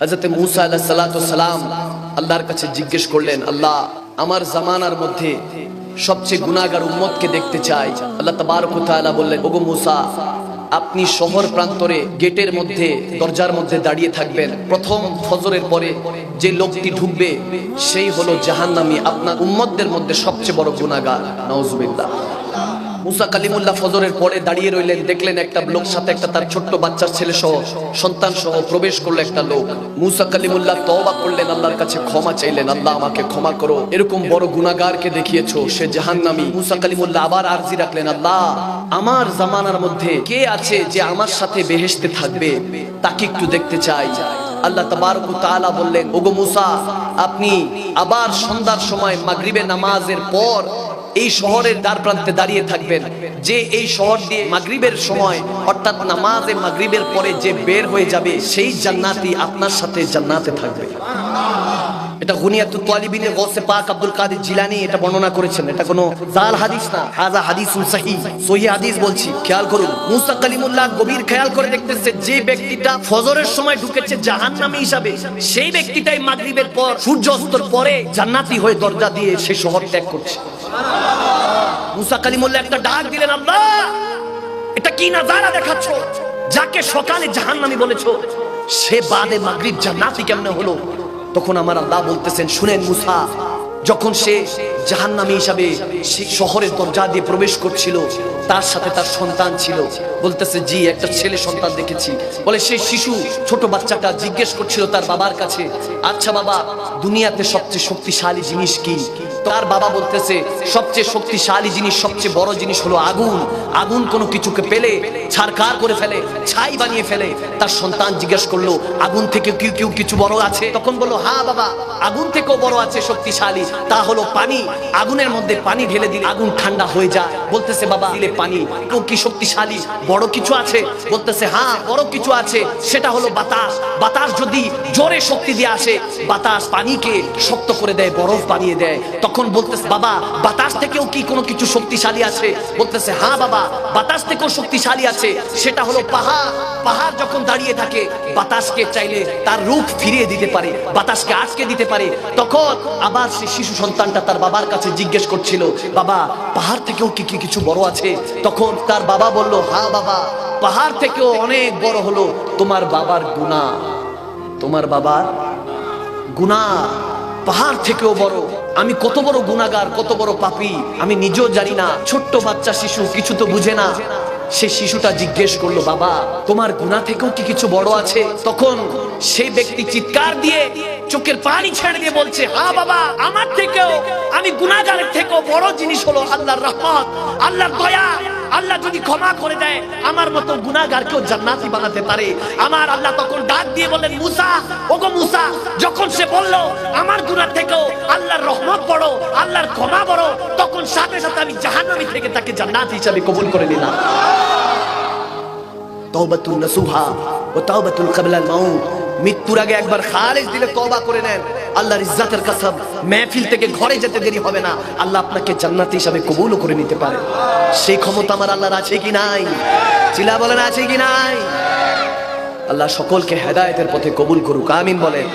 হজরত মুসা আল্লাহ সালাম আল্লাহর কাছে জিজ্ঞেস করলেন, আল্লাহ, আমার জামানার মধ্যে সবচেয়ে গুনাহগার উম্মতকে দেখতে চাই। আল্লাহ তাবারক ওয়া তাআলা বললেন, ওগো মুসা, আপনি শহর প্রান্তরে গেটের মধ্যে, দরজার মধ্যে দাঁড়িয়ে থাকবেন। প্রথম ফজরের পরে যে লোকটি ঢুকবে, সেই হলো জাহান্নামী। আপনার উম্মতদের মধ্যে সবচেয়ে বড় গুনাহগার। নাউজুবিল্লাহ। মুসা কালিমুল্লাহ ফজরের পরে দাঁড়িয়ে রইলেন, দেখলেন একটা লোক সাথে একটা তার ছোট্ট বাচ্চার ছেলে সহ সন্তান সহ প্রবেশ করল একটা লোক। মুসা কালিমুল্লাহ তওবা করলেন, আল্লাহর কাছে ক্ষমা চাইলেন, আল্লাহ আমাকে ক্ষমা করো। এরকম বড় গুনাহগারকে দেখিয়েছো, সে জাহান্নামী। মুসা কালিমুল্লাহ আবার আরজি রাখলেন, আল্লাহ, আমার জামানার মধ্যে কে আছে যে আমার সাথে বেহেশতে থাকবে? তাকে একটু দেখতে চাই। আল্লাহ তাবারক তাআলা বললেন, ওগো মুসা, আপনি আবার সন্ধ্যার সময় মাগরিবের নামাজের পর এই শহরের দ্বার প্রান্তে দাঁড়িয়ে থাকবেন। যে এই শহর দিয়ে মাগরিবের সময়, অর্থাৎ নামাজে মাগরিবের পরে যে বের হয়ে যাবে, সেই জান্নাতি আপনার সাথে জান্নাতে থাকবে। এটা গুনিয়াতুত তালিবিনে গৌসে পাক আব্দুল কাদের জিলানী এটা বর্ণনা করেছেন। এটা কোনো জাল হাদিস না, হাজা হাদিসুল সহি সহি হাদিস বলছি, খেয়াল করুন। মুসা কালিমুল্লাহ গভীর খেয়াল করে দেখতেছে, যে ব্যক্তিটা ফজরের সময় ঢুকেছে জাহান্নামী হিসাবে, সেই ব্যক্তিটাই মাগরিবের পর সূর্য অস্তর পরে জান্নাতি হয়ে দরজা দিয়ে সেই শহর ত্যাগ করছে। মুসা কালিমুল্লাহ একটা ডাক দিলেন আল্লাহ এটা কি নাজারা দেখাচ্ছ? যাকে সকালে জাহান্নামি বলেছ, সে বাদে মাগরিব জান্নাতি কেমনে হলো? তখন আমার আল্লাহ বলতেছেন, শুনেন মুসা, যখন সে জাহান্নামী হিসাবে শহরের দরজা দিয়ে প্রবেশ করছিল, তার সাথে তার সন্তান ছিল। বলতেছে, জি, একটা ছেলে সন্তান দেখেছি। বলে, সেই শিশু ছোট বাচ্চাটা জিজ্ঞেস করছিল তার বাবার কাছে আচ্ছা বাবা, দুনিয়াতে সবচেয়ে শক্তিশালী জিনিস কি? তার বাবা বলতেছে, সবচেয়ে শক্তিশালী জিনিস, সবচেয়ে বড় জিনিস হলো আগুন। আগুন কোনো কিছুকে পেলে ছারকার করে ফেলে, ছাই বানিয়ে ফেলে। তার সন্তান জিজ্ঞেস করল, আগুন থেকে কেউ কেউ কিছু বড় আছে? তখন বলল হ্যাঁ বাবা, আগুন থেকেও বড় আছে শক্তিশালী, তা হলো পানি। আগুনের মধ্যে পানি ঢেলে দিলে আগুন ঠান্ডা হয়ে যায়। বলতেছে, বাবা, দিলে পানি। কেউ কি শক্তিশালী? বড় কিছু আছে? বলতেছে হ্যাঁ বড় কিছু আছে। সেটা হলো বাতাস। বাতাস যদি জোরে শক্তি দিয়ে আসে, বাতাস পানিকে শক্ত করে দেয়, বরফ বানিয়ে দেয়। তখন বলতেছে, বাবা, বাতাস থেকেও কি কোনো কিছু শক্তিশালী আছে? বলতেছে হ্যাঁ বাবা, বাতাস থেকেও শক্তিশালী আছে। সেটা হলো পাহাড়। পাহাড় যখন দাঁড়িয়ে থাকে, বাতাসকে চাইলে তার রূপ ফিরিয়ে দিতে পারে, বাতাসকে আটকে দিতে পারে। তখন আবার সে শিশু সন্তানটা তার বাবার কাছে জিজ্ঞেস করছিল, বাবা, পাহাড় থেকেও কি কি কিছু বড় আছে? তখন তার বাবা বলল হ্যাঁ বাবা, পাহাড় থেকেও অনেক বড় হলো তোমার বাবার গুণা। তোমার বাবার গুণা পাহাড় থেকেও বড়। আমি কত বড় গুণাগার, কত বড় পাপী, আমি নিজেও জানি না। ছোট্ট বাচ্চা শিশু কিছু তো বুঝে না। সে শিশুটা জিজ্ঞেস করল, বাবা, তোমার গুণা থেকেও কি কিছু বড় আছে? তখন সেই ব্যক্তি চিৎকার দিয়ে চোখের পানি ছেড়ে দিয়ে বলছে হ্যাঁ বাবা, আমার থেকেও আমি গুণাগারের থেকেও বড় জিনিস হলো আল্লাহর রহমত, আল্লাহর দয়া। আল্লাহ যদি ক্ষমা করে দেয়, আমার মতো গুনাহগারকেও জান্নাতি বানাতে পারে। আমার আল্লাহ তখন ডাক দিয়ে বললেন, মুসা, ওগো মুসা, যখন সে বলল, আমার গুনাহ থেকেও আল্লাহর রহমত বড় আল্লাহর ক্ষমা বড় তখন সাথে সাথে আমি জাহান্নামী থেকে তাকে জান্নাত হিসাবে কবুল করে নিলাম। তওবাতুন নাসুহা ও তাওবাতুল ক্বাবলাল মাউত মৃত্যুর আগে একবার খালেজ দিলে তওবা করে নেন। আল্লাহর ইজ্জাতের কাসাব মেহফিল থেকে ঘরে যেতে দেরি হবে না। আল্লাহ আপনাকে জান্নাতি হিসাবে কবুলও করে নিতে পারে। সেই ক্ষমতা আমার আল্লাহর আছে কি নাই? চিলা বলেন, আছে কি নাই? আল্লাহ সকলকে হেদায়তের পথে কবুল করুক, আমিন বলেন।